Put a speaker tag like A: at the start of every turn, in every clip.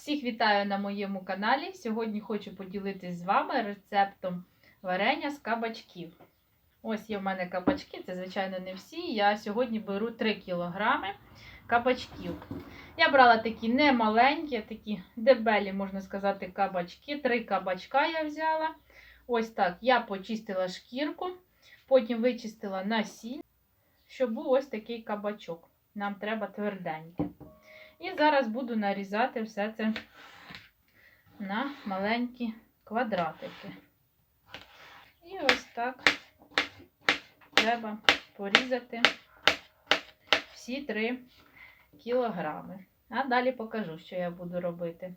A: Всіх вітаю на моєму каналі. Сьогодні хочу поділитися з вами рецептом варення з кабачків. Ось є в мене кабачки, це, звичайно, не всі. Я сьогодні беру 3 кг кабачків. Я брала такі не маленькі, а такі дебелі, можна сказати, кабачки. Три кабачка я взяла. Ось так. Я почистила шкірку, потім вичистила насіння, щоб був ось такий кабачок. Нам треба тверденький. І зараз буду нарізати все це на маленькі квадратики. І ось так треба порізати всі 3 кілограми. А далі покажу, що я буду робити.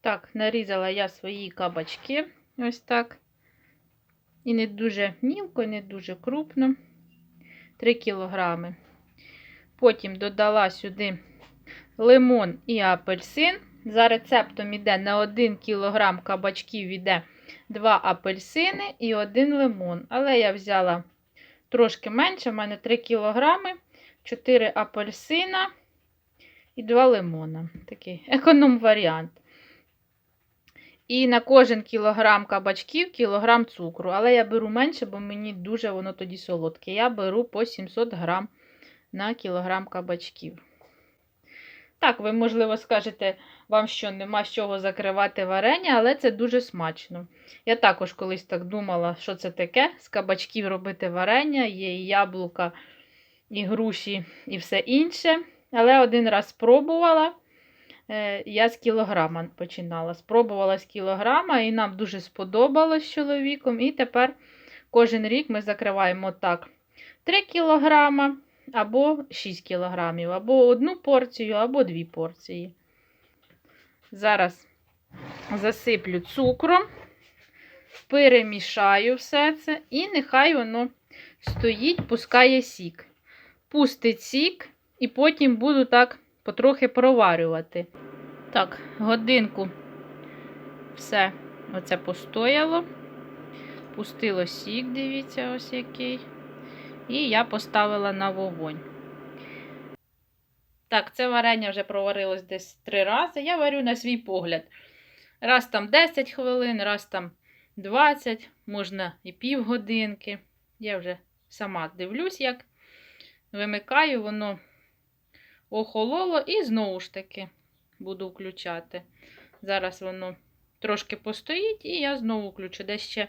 A: Так, нарізала я свої кабачки. Ось так. І не дуже мілко, і не дуже крупно. 3 кілограми. Потім додала сюди лимон і апельсин. За рецептом йде на 1 кг кабачків йде 2 апельсини і 1 лимон. Але я взяла трошки менше, в мене 3 кг, 4 апельсина і 2 лимона. Такий економ-варіант. І на кожен кілограм кабачків кілограм цукру. Але я беру менше, бо мені дуже воно тоді солодке. Я беру по 700 грам на кілограм кабачків. Так, ви, можливо, скажете, вам що нема з чого закривати варення, але це дуже смачно. Я також колись так думала, що це таке, з кабачків робити варення, є і яблука, і груші, і все інше. Але один раз спробувала, я з кілограма починала. Спробувала з кілограма, і нам дуже сподобалось з чоловіком. І тепер кожен рік ми закриваємо так 3 кілограма або 6 кілограмів, або одну порцію, або дві порції. Зараз засиплю цукром, перемішаю все це, і нехай воно стоїть, пускає сік. Пустить сік, і потім буду так потрохи проварювати. Так, годинку все оце постояло. Пустило сік, дивіться, ось який. І я поставила на вогонь. Так, це варення вже проварилось десь три рази. Я варю на свій погляд. Раз там 10 хвилин, раз там 20, можна і півгодинки. Я вже сама дивлюсь, як вимикаю, воно охололо і знову ж таки буду включати. Зараз воно трошки постоїть, і я знову включу десь ще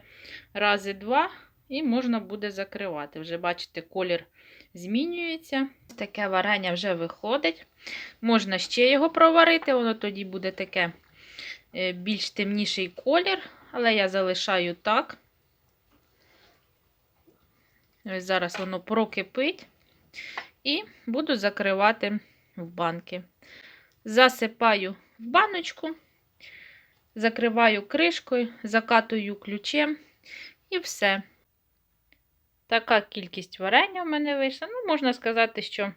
A: рази два. І можна буде закривати. Вже, бачите, колір змінюється. Таке варення вже виходить. Можна ще його проварити, воно тоді буде таке більш темніший колір, але я залишаю так. Ось Зараз воно прокипить. І буду закривати в банки. Засипаю в баночку, закриваю кришкою, закатую ключем і все. Така кількість варення в мене вийшла. Ну, можна сказати, що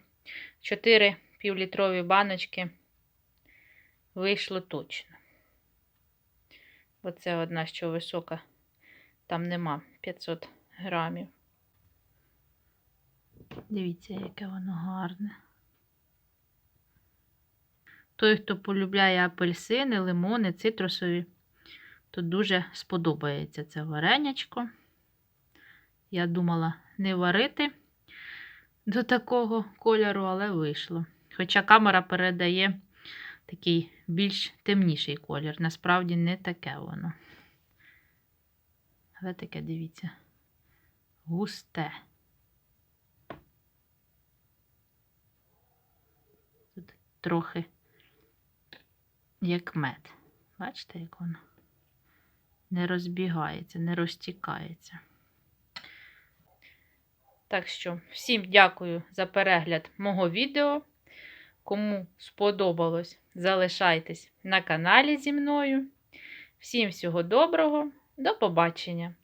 A: 4 півлітрові баночки вийшло точно. Оце одна, що висока, там нема 500 грамів. Дивіться, яке воно гарне. Той, хто полюбляє апельсини, лимони, цитрусові, то дуже сподобається це варенячко. Я думала не варити до такого кольору, але вийшло. Хоча камера передає такий більш темніший колір. Насправді не таке воно. Але таке, дивіться, густе. Тут трохи як мед. Бачите, як воно не розбігається, не розтікається. Так що, всім дякую за перегляд мого відео. Кому сподобалось, залишайтесь на каналі зі мною. Всім всього доброго, до побачення!